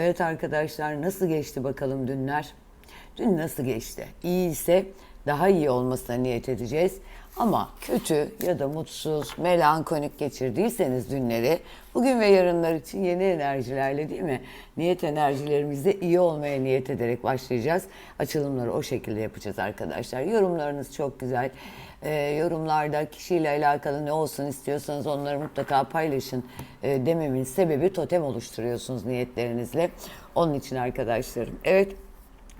Evet arkadaşlar nasıl geçti bakalım dünler? Dün nasıl geçti? İyi ise daha iyi olmasına niyet edeceğiz. Ama kötü ya da mutsuz, melankolik geçirdiyseniz dünleri bugün ve yarınlar için yeni enerjilerle değil mi? Niyet enerjilerimizde iyi olmaya niyet ederek başlayacağız. Açılımları o şekilde yapacağız arkadaşlar. Yorumlarınız çok güzel. Ee, yorumlarda kişiyle alakalı ne olsun istiyorsanız onları mutlaka paylaşın ee, dememin sebebi totem oluşturuyorsunuz niyetlerinizle. Onun için arkadaşlarım. Evet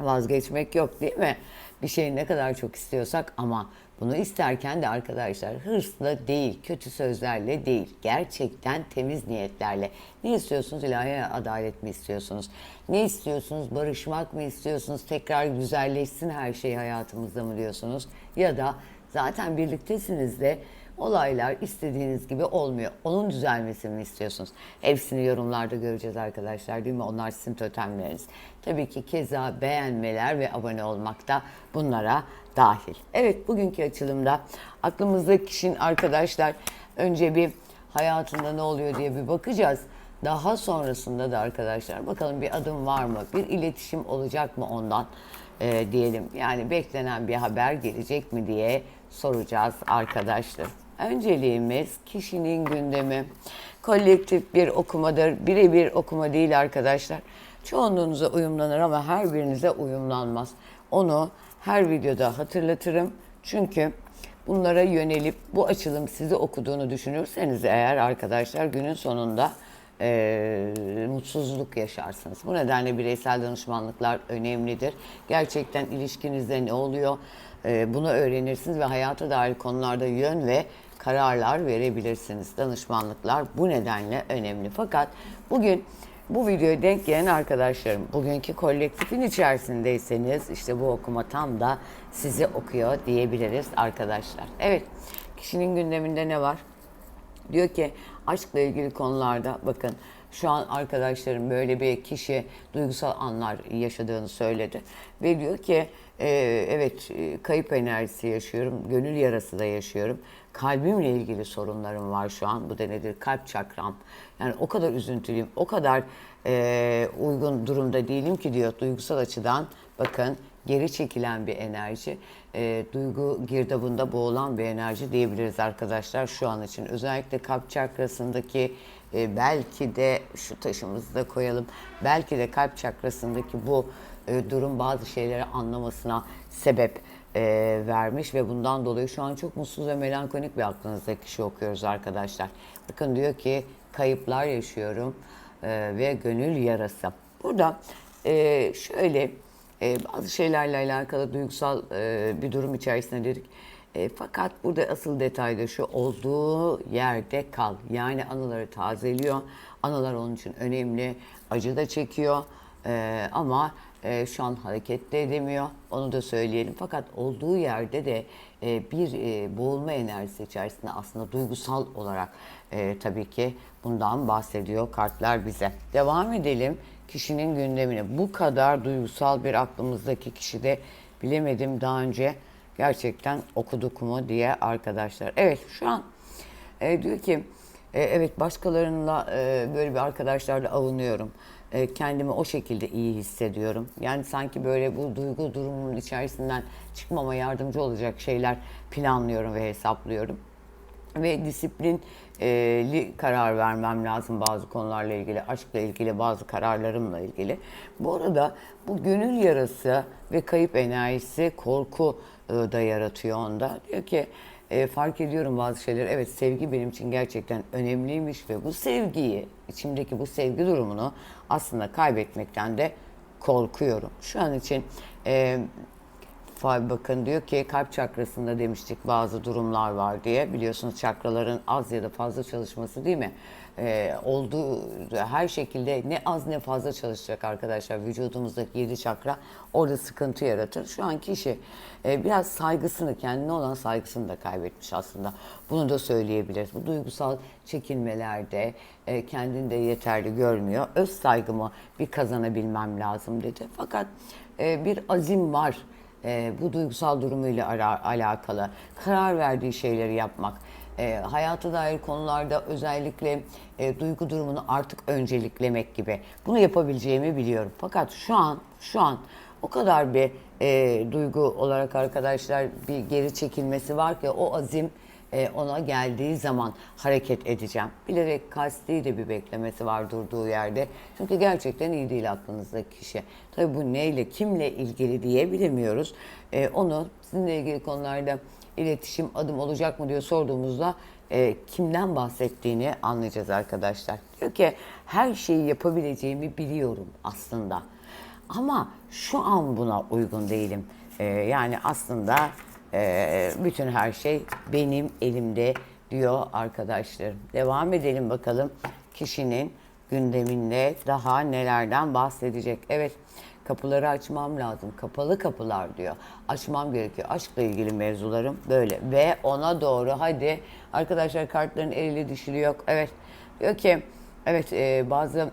vazgeçmek yok değil mi? Bir şeyi ne kadar çok istiyorsak ama bunu isterken de arkadaşlar hırsla değil, kötü sözlerle değil, gerçekten temiz niyetlerle. Ne istiyorsunuz? İlahi adalet mi istiyorsunuz? Ne istiyorsunuz? Barışmak mı istiyorsunuz? Tekrar güzelleşsin her şey hayatımızda mı diyorsunuz? Ya da zaten birliktesiniz de olaylar istediğiniz gibi olmuyor. Onun düzelmesini istiyorsunuz? Hepsini yorumlarda göreceğiz arkadaşlar değil mi? Onlar sizin totemleriniz. Tabii ki keza beğenmeler ve abone olmak da bunlara dahil. Evet bugünkü açılımda aklımızda kişinin arkadaşlar önce bir hayatında ne oluyor diye bir bakacağız. Daha sonrasında da arkadaşlar bakalım bir adım var mı? Bir iletişim olacak mı ondan? Ee, diyelim yani beklenen bir haber gelecek mi diye soracağız arkadaşlar. Önceliğimiz kişinin gündemi. Kolektif bir okumadır. Birebir okuma değil arkadaşlar. Çoğunluğunuza uyumlanır ama her birinize uyumlanmaz. Onu her videoda hatırlatırım. Çünkü bunlara yönelip bu açılım sizi okuduğunu düşünürseniz eğer arkadaşlar günün sonunda e, mutsuzluk yaşarsınız. Bu nedenle bireysel danışmanlıklar önemlidir. Gerçekten ilişkinizde ne oluyor e, bunu öğrenirsiniz ve hayata dair konularda yön ve kararlar verebilirsiniz. Danışmanlıklar bu nedenle önemli. Fakat bugün bu videoya denk gelen arkadaşlarım, bugünkü kolektifin içerisindeyseniz işte bu okuma tam da sizi okuyor diyebiliriz arkadaşlar. Evet, kişinin gündeminde ne var? Diyor ki aşkla ilgili konularda bakın şu an arkadaşlarım böyle bir kişi duygusal anlar yaşadığını söyledi. Ve diyor ki e, evet kayıp enerjisi yaşıyorum, gönül yarası da yaşıyorum. Kalbimle ilgili sorunlarım var şu an. Bu da nedir? Kalp çakram. Yani o kadar üzüntülüyüm, o kadar e, uygun durumda değilim ki diyor duygusal açıdan. Bakın geri çekilen bir enerji, e, duygu girdabında boğulan bir enerji diyebiliriz arkadaşlar şu an için. Özellikle kalp çakrasındaki e, belki de şu taşımızı da koyalım, belki de kalp çakrasındaki bu e, durum bazı şeyleri anlamasına sebep e, vermiş ve bundan dolayı şu an çok mutsuz ve melankolik bir aklınızdaki kişi okuyoruz arkadaşlar. Bakın diyor ki kayıplar yaşıyorum e, ve gönül yarası. Burada e, şöyle e, bazı şeylerle alakalı duygusal e, bir durum içerisinde dedik. E, fakat burada asıl detay da şu olduğu yerde kal. Yani anıları tazeliyor. Anılar onun için önemli. Acı da çekiyor. E, ama e, şu an hareket de edemiyor. Onu da söyleyelim. Fakat olduğu yerde de e, bir e, boğulma enerjisi içerisinde aslında duygusal olarak e, tabii ki bundan bahsediyor kartlar bize. Devam edelim kişinin gündemine. Bu kadar duygusal bir aklımızdaki kişi de bilemedim daha önce gerçekten okuduk mu diye arkadaşlar. Evet şu an e, diyor ki e, evet başkalarınla e, böyle bir arkadaşlarla avunuyorum. E, kendimi o şekilde iyi hissediyorum. Yani sanki böyle bu duygu durumunun içerisinden çıkmama yardımcı olacak şeyler planlıyorum ve hesaplıyorum ve disiplinli karar vermem lazım bazı konularla ilgili, aşkla ilgili, bazı kararlarımla ilgili. Bu arada bu gönül yarası ve kayıp enerjisi korku e, da yaratıyor onda. Diyor ki e, fark ediyorum bazı şeyleri. Evet sevgi benim için gerçekten önemliymiş ve bu sevgiyi, içimdeki bu sevgi durumunu aslında kaybetmekten de korkuyorum. Şu an için e, Fa- Bakın diyor ki kalp çakrasında demiştik bazı durumlar var diye. Biliyorsunuz çakraların az ya da fazla çalışması değil mi? Ee, olduğu her şekilde ne az ne fazla çalışacak arkadaşlar. Vücudumuzdaki yedi çakra orada sıkıntı yaratır. Şu an kişi e, biraz saygısını, kendine olan saygısını da kaybetmiş aslında. Bunu da söyleyebiliriz. Bu duygusal çekinmelerde e, kendini de yeterli görmüyor. Öz saygımı bir kazanabilmem lazım dedi. Fakat e, bir azim var e, bu duygusal durumuyla ara- alakalı. Karar verdiği şeyleri yapmak. E, hayata dair konularda özellikle e, duygu durumunu artık önceliklemek gibi. Bunu yapabileceğimi biliyorum. Fakat şu an, şu an o kadar bir e, duygu olarak arkadaşlar bir geri çekilmesi var ki o azim e, ona geldiği zaman hareket edeceğim. Bilerek kasti de bir beklemesi var durduğu yerde. Çünkü gerçekten iyi değil aklınızdaki kişi. Tabii bu neyle, kimle ilgili diye bilemiyoruz. E, onu sizinle ilgili konularda iletişim adım olacak mı diye sorduğumuzda e, kimden bahsettiğini anlayacağız arkadaşlar. Diyor ki her şeyi yapabileceğimi biliyorum aslında. Ama şu an buna uygun değilim. E, yani aslında ee, bütün her şey benim elimde diyor arkadaşlarım. Devam edelim bakalım kişinin gündeminde daha nelerden bahsedecek. Evet kapıları açmam lazım. Kapalı kapılar diyor. Açmam gerekiyor. Aşkla ilgili mevzularım böyle. Ve ona doğru hadi arkadaşlar kartların elili dişili yok. Evet diyor ki evet e, bazı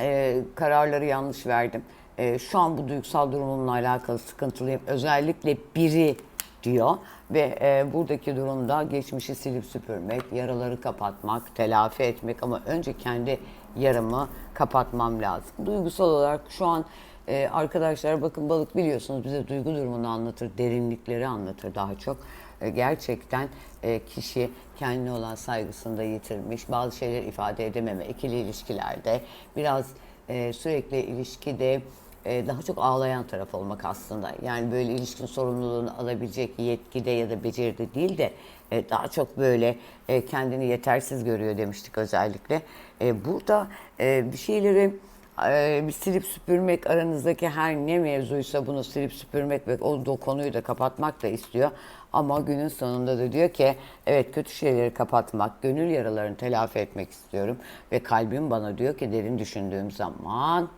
e, kararları yanlış verdim. E, şu an bu duygusal durumumla alakalı sıkıntılıyım. Özellikle biri diyor ve e, buradaki durumda geçmişi silip süpürmek, yaraları kapatmak, telafi etmek ama önce kendi yaramı kapatmam lazım. Duygusal olarak şu an e, arkadaşlar bakın balık biliyorsunuz bize duygu durumunu anlatır, derinlikleri anlatır daha çok. E, gerçekten e, kişi kendine olan saygısını da yitirmiş, bazı şeyler ifade edememe, ikili ilişkilerde biraz e, sürekli ilişkide e, daha çok ağlayan taraf olmak aslında. Yani böyle ilişkin sorumluluğunu alabilecek yetkide ya da beceride değil de e, daha çok böyle e, kendini yetersiz görüyor demiştik özellikle. Burada bir şeyleri bir silip süpürmek aranızdaki her ne mevzuysa bunu silip süpürmek ve o konuyu da kapatmak da istiyor. Ama günün sonunda da diyor ki evet kötü şeyleri kapatmak, gönül yaralarını telafi etmek istiyorum. Ve kalbim bana diyor ki derin düşündüğüm zaman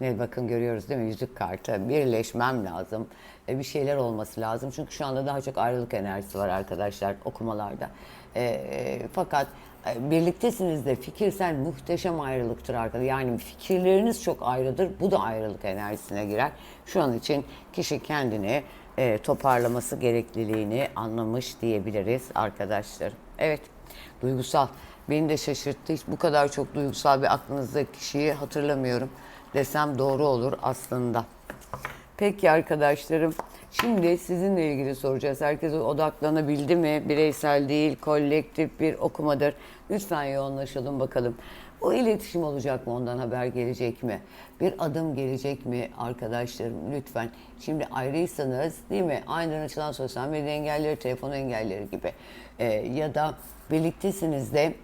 ne bakın görüyoruz değil mi? Yüzük kartı birleşmem lazım. E, bir şeyler olması lazım. Çünkü şu anda daha çok ayrılık enerjisi var arkadaşlar okumalarda. E, e, fakat e, birliktesiniz de fikirsel muhteşem ayrılıktır arkadaşlar yani fikirleriniz çok ayrıdır. Bu da ayrılık enerjisine girer. Şu an için kişi kendini e, toparlaması gerekliliğini anlamış diyebiliriz arkadaşlar. Evet duygusal. Beni de şaşırttı. Hiç bu kadar çok duygusal bir aklınızdaki kişiyi hatırlamıyorum desem doğru olur aslında. Peki arkadaşlarım, şimdi sizinle ilgili soracağız. Herkes odaklanabildi mi? Bireysel değil, kolektif bir okumadır. Lütfen yoğunlaşalım bakalım. O iletişim olacak mı? Ondan haber gelecek mi? Bir adım gelecek mi arkadaşlarım? Lütfen. Şimdi ayrıysanız değil mi? Aynen açılan sosyal medya engelleri, telefon engelleri gibi. Ee, ya da birliktesiniz de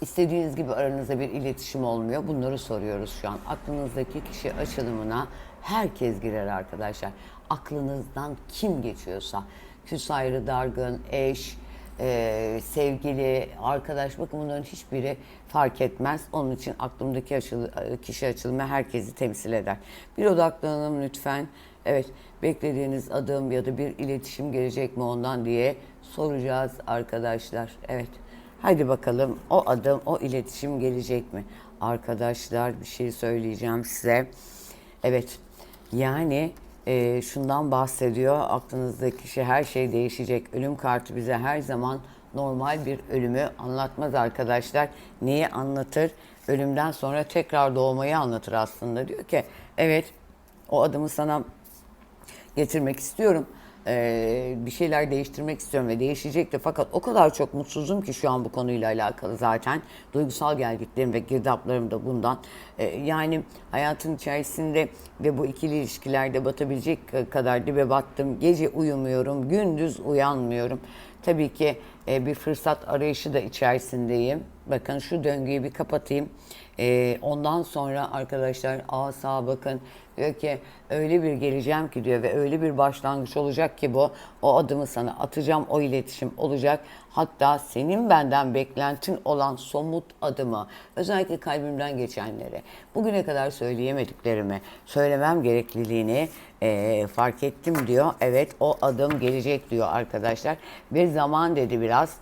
İstediğiniz gibi aranızda bir iletişim olmuyor. Bunları soruyoruz şu an. Aklınızdaki kişi açılımına herkes girer arkadaşlar. Aklınızdan kim geçiyorsa, küs ayrı, dargın, eş, e, sevgili, arkadaş bakın bunların hiçbiri fark etmez. Onun için aklımdaki açılı, kişi açılımı herkesi temsil eder. Bir odaklanalım lütfen. Evet, beklediğiniz adım ya da bir iletişim gelecek mi ondan diye soracağız arkadaşlar. Evet. Hadi bakalım o adım, o iletişim gelecek mi? Arkadaşlar bir şey söyleyeceğim size. Evet, yani e, şundan bahsediyor. Aklınızdaki kişi her şey değişecek. Ölüm kartı bize her zaman normal bir ölümü anlatmaz arkadaşlar. Neyi anlatır? Ölümden sonra tekrar doğmayı anlatır aslında. Diyor ki evet o adımı sana getirmek istiyorum. Ee, bir şeyler değiştirmek istiyorum ve değişecek de. Fakat o kadar çok mutsuzum ki şu an bu konuyla alakalı zaten. Duygusal geldiklerim ve girdaplarım da bundan. Ee, yani hayatın içerisinde ve bu ikili ilişkilerde batabilecek kadar dibe battım. Gece uyumuyorum gündüz uyanmıyorum. Tabii ki e, bir fırsat arayışı da içerisindeyim Bakın şu döngüyü bir kapatayım. Ee, ondan sonra arkadaşlar asa bakın diyor ki öyle bir geleceğim ki diyor ve öyle bir başlangıç olacak ki bu o adımı sana atacağım o iletişim olacak. Hatta senin benden beklentin olan somut adımı özellikle kalbimden geçenleri bugüne kadar söyleyemediklerimi söylemem gerekliliğini e, fark ettim diyor. Evet o adım gelecek diyor arkadaşlar. Bir zaman dedi biraz.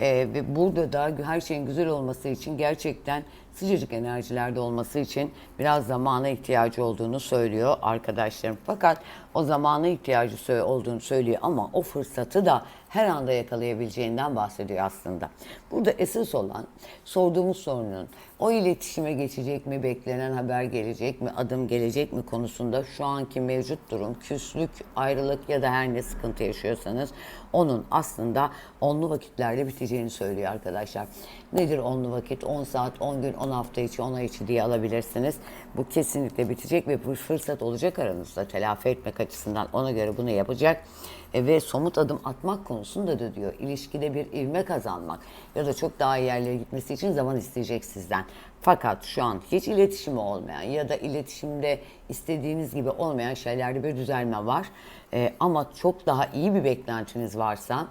Ee, ve burada da her şeyin güzel olması için gerçekten sıcacık enerjilerde olması için biraz zamana ihtiyacı olduğunu söylüyor arkadaşlarım. Fakat o zamana ihtiyacı olduğunu söylüyor ama o fırsatı da her anda yakalayabileceğinden bahsediyor aslında. Burada esas olan sorduğumuz sorunun o iletişime geçecek mi, beklenen haber gelecek mi, adım gelecek mi konusunda şu anki mevcut durum, küslük, ayrılık ya da her ne sıkıntı yaşıyorsanız onun aslında onlu vakitlerde biteceğini söylüyor arkadaşlar. Nedir onlu vakit? 10 saat, 10 gün, 10 hafta içi, 10 ay içi diye alabilirsiniz. Bu kesinlikle bitecek ve bir fırsat olacak aranızda telafi etmek açısından ona göre bunu yapacak. E, ve somut adım atmak konusunda da diyor ilişkide bir ivme kazanmak ya da çok daha iyi yerlere gitmesi için zaman isteyecek sizden. Fakat şu an hiç iletişimi olmayan ya da iletişimde istediğiniz gibi olmayan şeylerde bir düzelme var. E, ama çok daha iyi bir beklentiniz varsa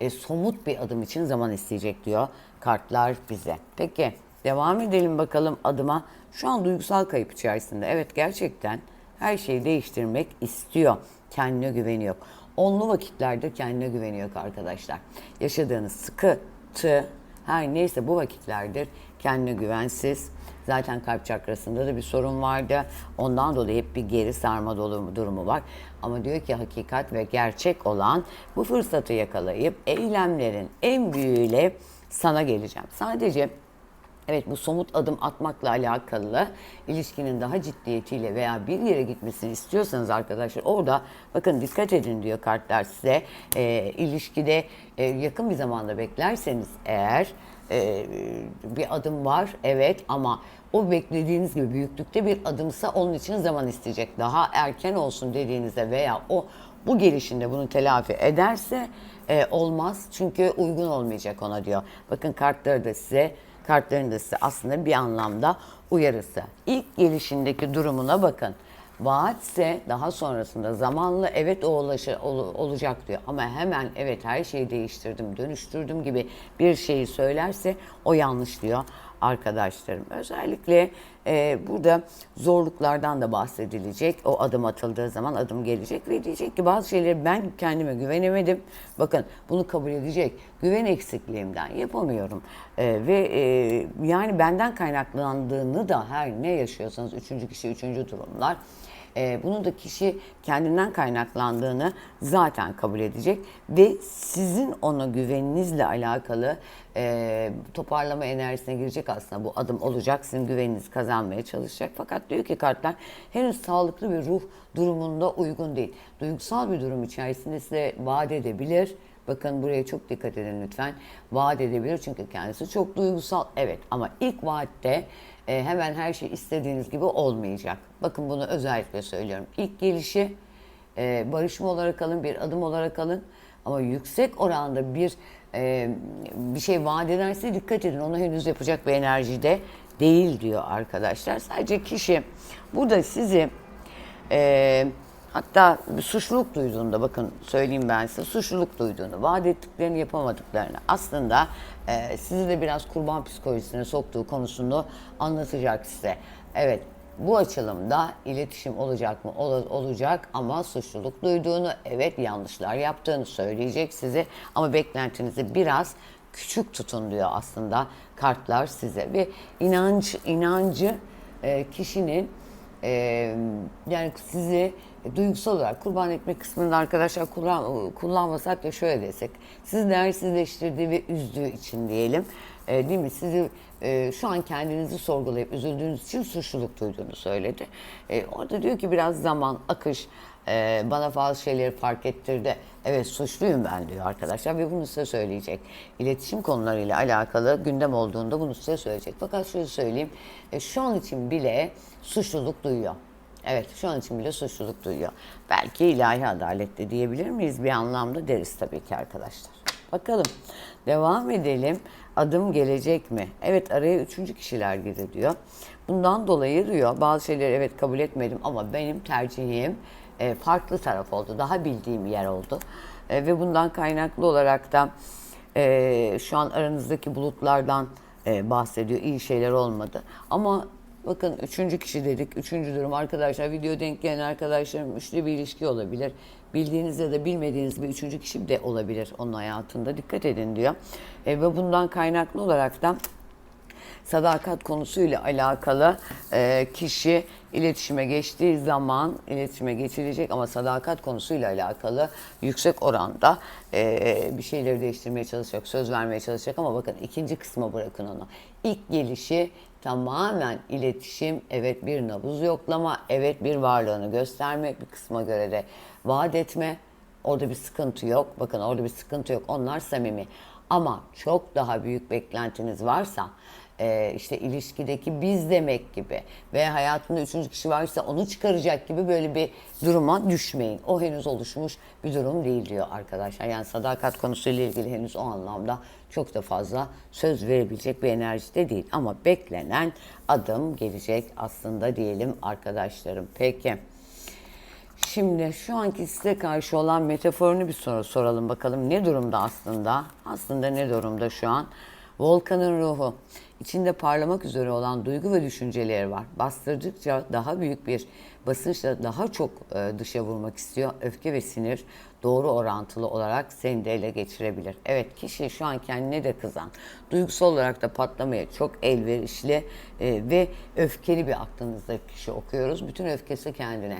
e, somut bir adım için zaman isteyecek diyor kartlar bize. Peki devam edelim bakalım adıma. Şu an duygusal kayıp içerisinde. Evet gerçekten her şeyi değiştirmek istiyor. Kendine güveni yok. Onlu vakitlerde kendine güveni yok arkadaşlar. Yaşadığınız sıkıntı her neyse bu vakitlerdir kendine güvensiz. Zaten kalp çakrasında da bir sorun vardı. Ondan dolayı hep bir geri sarma dolu durumu var. Ama diyor ki hakikat ve gerçek olan bu fırsatı yakalayıp eylemlerin en büyüğüyle sana geleceğim. Sadece Evet bu somut adım atmakla alakalı ilişkinin daha ciddiyetiyle veya bir yere gitmesini istiyorsanız arkadaşlar orada bakın dikkat edin diyor kartlar size e, ilişkide e, yakın bir zamanda beklerseniz eğer e, bir adım var evet ama o beklediğiniz gibi büyüklükte bir adımsa onun için zaman isteyecek. Daha erken olsun dediğinizde veya o bu gelişinde bunu telafi ederse e, olmaz çünkü uygun olmayacak ona diyor. Bakın kartları da size kartların da size aslında bir anlamda uyarısı. İlk gelişindeki durumuna bakın. Vaatse daha sonrasında zamanla evet o ulaşı, ol- olacak diyor. Ama hemen evet her şeyi değiştirdim, dönüştürdüm gibi bir şeyi söylerse o yanlış diyor arkadaşlarım. Özellikle e, burada zorluklardan da bahsedilecek. O adım atıldığı zaman adım gelecek ve diyecek ki bazı şeyleri ben kendime güvenemedim. Bakın bunu kabul edecek. Güven eksikliğimden yapamıyorum. E, ve e, yani benden kaynaklandığını da her ne yaşıyorsanız üçüncü kişi, üçüncü durumlar e, bunun da kişi kendinden kaynaklandığını zaten kabul edecek ve sizin ona güveninizle alakalı e, toparlama enerjisine girecek aslında bu adım olacak. Sizin güveninizi kazanmaya çalışacak. Fakat diyor ki kartlar henüz sağlıklı bir ruh durumunda uygun değil. Duygusal bir durum içerisinde size vaat edebilir. Bakın buraya çok dikkat edin lütfen. Vaat edebilir çünkü kendisi çok duygusal. Evet ama ilk vaatte e, hemen her şey istediğiniz gibi olmayacak. Bakın bunu özellikle söylüyorum. İlk gelişi e, barışma olarak alın, bir adım olarak alın. Ama yüksek oranda bir e, bir şey vaat ederse dikkat edin. Onu henüz yapacak bir enerjide değil diyor arkadaşlar. Sadece kişi burada sizi e, hatta suçluluk duyduğunda bakın söyleyeyim ben size suçluluk duyduğunu, vaat ettiklerini yapamadıklarını aslında e, sizi de biraz kurban psikolojisine soktuğu konusunu anlatacak size. Evet bu açılımda iletişim olacak mı? Ol- olacak ama suçluluk duyduğunu, evet yanlışlar yaptığını söyleyecek size ama beklentinizi biraz küçük tutun diyor aslında kartlar size ve inanç inancı e, kişinin e, yani sizi duygusal olarak kurban etme kısmında arkadaşlar kullan, kullanmasak da şöyle desek sizi değersizleştirdiği ve üzdüğü için diyelim e, değil mi sizi e, şu an kendinizi sorgulayıp üzüldüğünüz için suçluluk duyduğunu söyledi. E, orada diyor ki biraz zaman, akış e, bana bazı şeyleri fark ettirdi. Evet suçluyum ben diyor arkadaşlar ve bunu size söyleyecek. İletişim konularıyla alakalı gündem olduğunda bunu size söyleyecek. Fakat şöyle söyleyeyim, e, şu an için bile suçluluk duyuyor. Evet şu an için bile suçluluk duyuyor. Belki ilahi adalet de diyebilir miyiz bir anlamda deriz tabii ki arkadaşlar. Bakalım. Devam edelim. Adım gelecek mi? Evet araya üçüncü kişiler girdi diyor. Bundan dolayı diyor bazı şeyleri evet kabul etmedim ama benim tercihim e, farklı taraf oldu. Daha bildiğim yer oldu. E, ve bundan kaynaklı olarak da e, şu an aranızdaki bulutlardan bahsediyor. İyi şeyler olmadı. Ama bakın üçüncü kişi dedik. Üçüncü durum arkadaşlar video denk gelen arkadaşlarım üçlü bir ilişki olabilir. Bildiğiniz ya da bilmediğiniz bir üçüncü kişi de olabilir onun hayatında. Dikkat edin diyor. Ve bundan kaynaklı olarak da sadakat konusuyla alakalı e, kişi iletişime geçtiği zaman iletişime geçilecek ama sadakat konusuyla alakalı yüksek oranda e, bir şeyleri değiştirmeye çalışacak, söz vermeye çalışacak ama bakın ikinci kısma bırakın onu. İlk gelişi tamamen iletişim, evet bir nabız yoklama, evet bir varlığını gösterme, bir kısma göre de vaat etme. Orada bir sıkıntı yok. Bakın orada bir sıkıntı yok. Onlar samimi. Ama çok daha büyük beklentiniz varsa e, işte ilişkideki biz demek gibi ve hayatında üçüncü kişi varsa onu çıkaracak gibi böyle bir duruma düşmeyin. O henüz oluşmuş bir durum değil diyor arkadaşlar. Yani sadakat konusuyla ilgili henüz o anlamda çok da fazla söz verebilecek bir enerjide değil. Ama beklenen adım gelecek aslında diyelim arkadaşlarım. Peki. Şimdi şu anki size karşı olan metaforunu bir soru soralım bakalım. Ne durumda aslında? Aslında ne durumda şu an? Volkanın ruhu. içinde parlamak üzere olan duygu ve düşünceleri var. Bastırdıkça daha büyük bir basınçla daha çok e, dışa vurmak istiyor. Öfke ve sinir doğru orantılı olarak seni de ele geçirebilir. Evet kişi şu an kendine de kızan, duygusal olarak da patlamaya çok elverişli e, ve öfkeli bir aklınızdaki kişi okuyoruz. Bütün öfkesi kendine.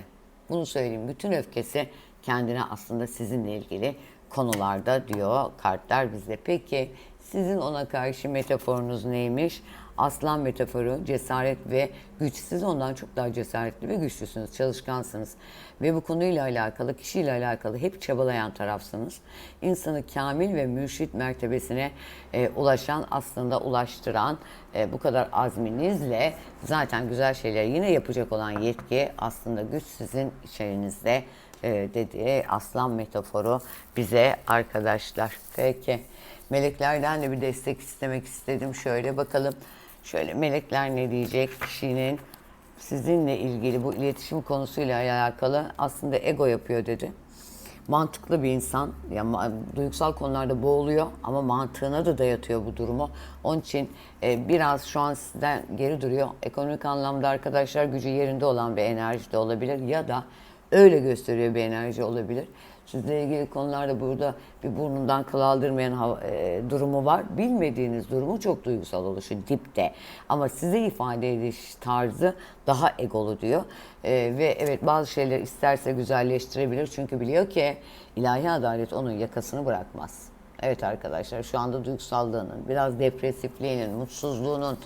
Bunu söyleyeyim. Bütün öfkesi kendine aslında sizinle ilgili konularda diyor kartlar bize. Peki sizin ona karşı metaforunuz neymiş? Aslan metaforu cesaret ve güç. Siz ondan çok daha cesaretli ve güçlüsünüz, çalışkansınız. Ve bu konuyla alakalı, kişiyle alakalı hep çabalayan tarafsınız. İnsanı kamil ve mürşit mertebesine e, ulaşan, aslında ulaştıran e, bu kadar azminizle zaten güzel şeyler yine yapacak olan yetki aslında güç sizin içerinizde e, dediği aslan metaforu bize arkadaşlar. Peki. Meleklerden de bir destek istemek istedim. Şöyle bakalım. Şöyle melekler ne diyecek kişinin sizinle ilgili bu iletişim konusuyla alakalı aslında ego yapıyor dedi. Mantıklı bir insan, yani duygusal konularda boğuluyor ama mantığına da dayatıyor bu durumu. Onun için e, biraz şu an sizden geri duruyor. Ekonomik anlamda arkadaşlar gücü yerinde olan bir enerji de olabilir ya da öyle gösteriyor bir enerji olabilir. Sizle ilgili konularda burada bir burnundan kıl aldırmayan hava- e, durumu var. Bilmediğiniz durumu çok duygusal oluşu dipte. Ama size ifade ediş tarzı daha egolu diyor. E, ve evet bazı şeyleri isterse güzelleştirebilir. Çünkü biliyor ki ilahi adalet onun yakasını bırakmaz. Evet arkadaşlar şu anda duygusallığının, biraz depresifliğinin, mutsuzluğunun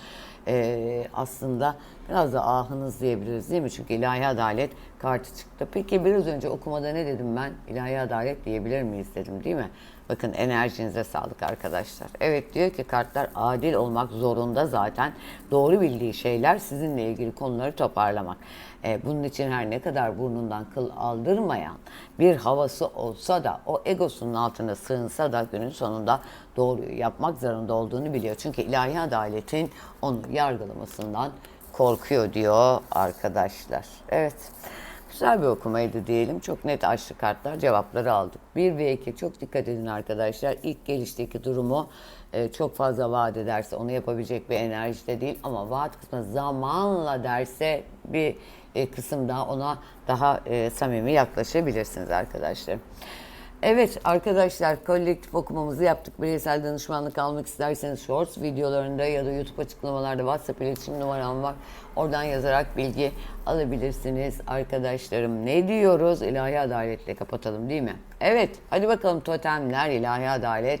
e, aslında biraz da ahınız diyebiliriz değil mi? Çünkü ilahi adalet kartı çıktı. Peki biraz önce okumada ne dedim ben? İlahi adalet diyebilir miyiz dedim değil mi? Bakın enerjinize sağlık arkadaşlar. Evet diyor ki kartlar adil olmak zorunda zaten. Doğru bildiği şeyler sizinle ilgili konuları toparlamak. E, bunun için her ne kadar burnundan kıl aldırmayan bir havası olsa da o egosunun altına sığınsa da günün sonunda doğruyu yapmak zorunda olduğunu biliyor. Çünkü ilahi adaletin onu yargılamasından korkuyor diyor arkadaşlar. Evet. Güzel bir okumaydı diyelim. Çok net açtı kartlar. Cevapları aldık. 1 ve 2 çok dikkat edin arkadaşlar. İlk gelişteki durumu e, çok fazla vaat ederse onu yapabilecek bir enerjide değil. Ama vaat kısmı zamanla derse bir e, kısım daha ona daha e, samimi yaklaşabilirsiniz arkadaşlar. Evet arkadaşlar kolektif okumamızı yaptık. Bireysel danışmanlık almak isterseniz Shorts videolarında ya da YouTube açıklamalarda WhatsApp iletişim numaram var. Oradan yazarak bilgi alabilirsiniz arkadaşlarım. Ne diyoruz? İlahi adaletle kapatalım değil mi? Evet hadi bakalım totemler ilahi adalet